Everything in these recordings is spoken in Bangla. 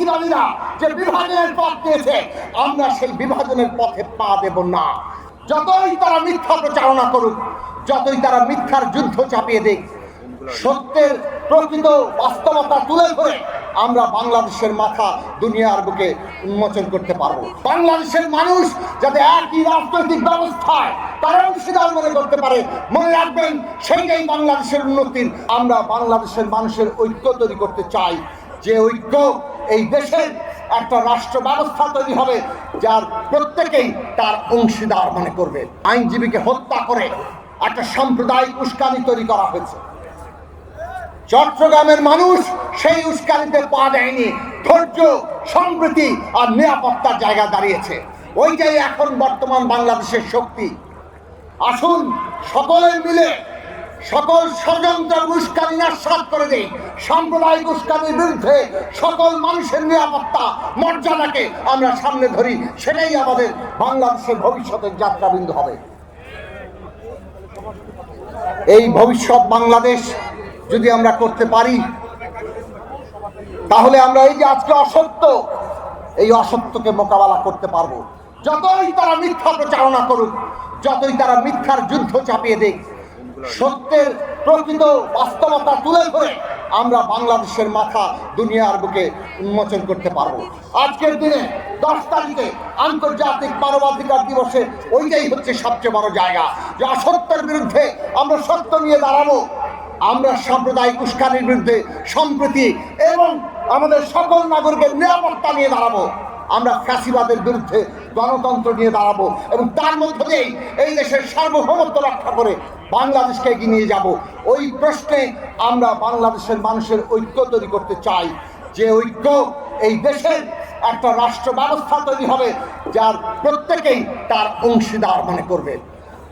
ফাঁসিবাদীরা যে বিভাজনের পথ দিয়েছে আমরা সেই বিভাজনের পথে পা দেব না। যতই তারা মিথ্যা প্রচারণা করুক, যতই তারা মিথ্যার যুদ্ধ চাপিয়ে দিক, সত্যের প্রকৃত বাস্তবতা তুলে ধরে আমরা বাংলাদেশের মাথা দুনিয়ার বুকে উন্মোচন করতে পারব। বাংলাদেশের মানুষ যাতে একই রাজনৈতিক ব্যবস্থায় তারা অংশীদার মনে করতে পারে, মনে রাখবেন, সেইটাই বাংলাদেশের উন্নতির। আমরা বাংলাদেশের মানুষের ঐক্য তৈরি করতে চাই। যে ঐক্য এই দেশের একটা রাষ্ট্র ব্যবস্থা তৈরি হবে যার প্রত্যেকেই তার অংশীদার মনে করবে। আইনজীবীকে হত্যা করে একটা সাম্প্রদায়িক উস্কানি তৈরি করা হয়েছে। চট্টগ্রামের মানুষ সেই উস্কানিতে পা দেয়নি। ধৈর্য, সম্প্রীতি আর নিরাপত্তার জায়গা দাঁড়িয়েছে। ওইটাই এখন বর্তমান বাংলাদেশের শক্তি। আসুন সকলে মিলে সকল ষড়যন্ত্র উস্কানি নাশাত করে দেই। সাম্প্রদায়িক উস্কানির বিরুদ্ধে সকল মানুষের নিরাপত্তা, মর্যাদাকে আমরা সামনে ধরি, সেটাই আমাদের বাংলাদেশের ভবিষ্যতের যাত্রাবিন্দু হবে। এই ভবিষ্যৎ বাংলাদেশ যদি আমরা করতে পারি, তাহলে আমরা এই যে আজকে অসত্য, এই অসত্যকে মোকাবেলা করতে পারব। যতই তারা মিথ্যা প্রচারণা করুক, যতই তারা মিথ্যার যুদ্ধ চাপিয়ে দিক সত্যের প্রকৃত বাস্তবতা তুলে ধরে আমরা বাংলাদেশের মাথা দুনিয়ার বুকে উন্মোচন করতে পারব। আজকের দিনে দশ তারিখে আন্তর্জাতিক মানবাধিকার দিবসে ওইটাই হচ্ছে সবচেয়ে বড় জায়গা। যে অসত্যের বিরুদ্ধে আমরা সত্য নিয়ে দাঁড়াবো, আমরা সাম্প্রদায়িক উস্কানির বিরুদ্ধে সম্প্রীতি এবং আমাদের সকল নাগরিকের নিরাপত্তা নিয়ে দাঁড়াবো। আমরা ফ্যাসিবাদের বিরুদ্ধে গণতন্ত্র নিয়ে দাঁড়াবো এবং তার মধ্য দিয়েই এই দেশের সার্বভৌমত্ব রক্ষা করে বাংলাদেশকে এগিয়ে নিয়ে যাব। ওই প্রশ্নে আমরা বাংলাদেশের মানুষের ঐক্য তৈরি করতে চাই। যে ঐক্য এই দেশের একটা রাষ্ট্র ব্যবস্থা তৈরি হবে, যার প্রত্যেকেই তার অংশীদার মনে করবে।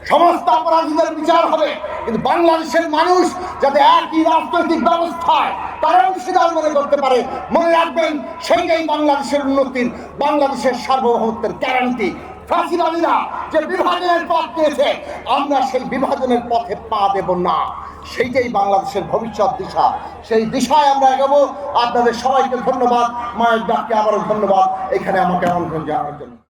সমস্ত অপরাধীদের বিচার হবে। কিন্তু বাংলাদেশের মানুষ যাতে একই রাজনৈতিক ব্যবস্থায় তারা অংশীদার মনে করতে পারে, মনে রাখবেন, সেইটাই বাংলাদেশের উন্নতির, বাংলাদেশের সার্বভৌমত্বের গ্যারান্টি ফাঁসিবাদীরা যে বিভাজনের পথ দিয়েছে আমরা সেই বিভাজনের পথে পা দেব না। সেইটাই বাংলাদেশের ভবিষ্যৎ দিশা। সেই দিশায় আমরা এগোবো। আপনাদের সবাইকে ধন্যবাদ। মায়ের ডাককে আবারও ধন্যবাদ। এখানে আমাকে আমন্ত্রণ জানানোর জন্য।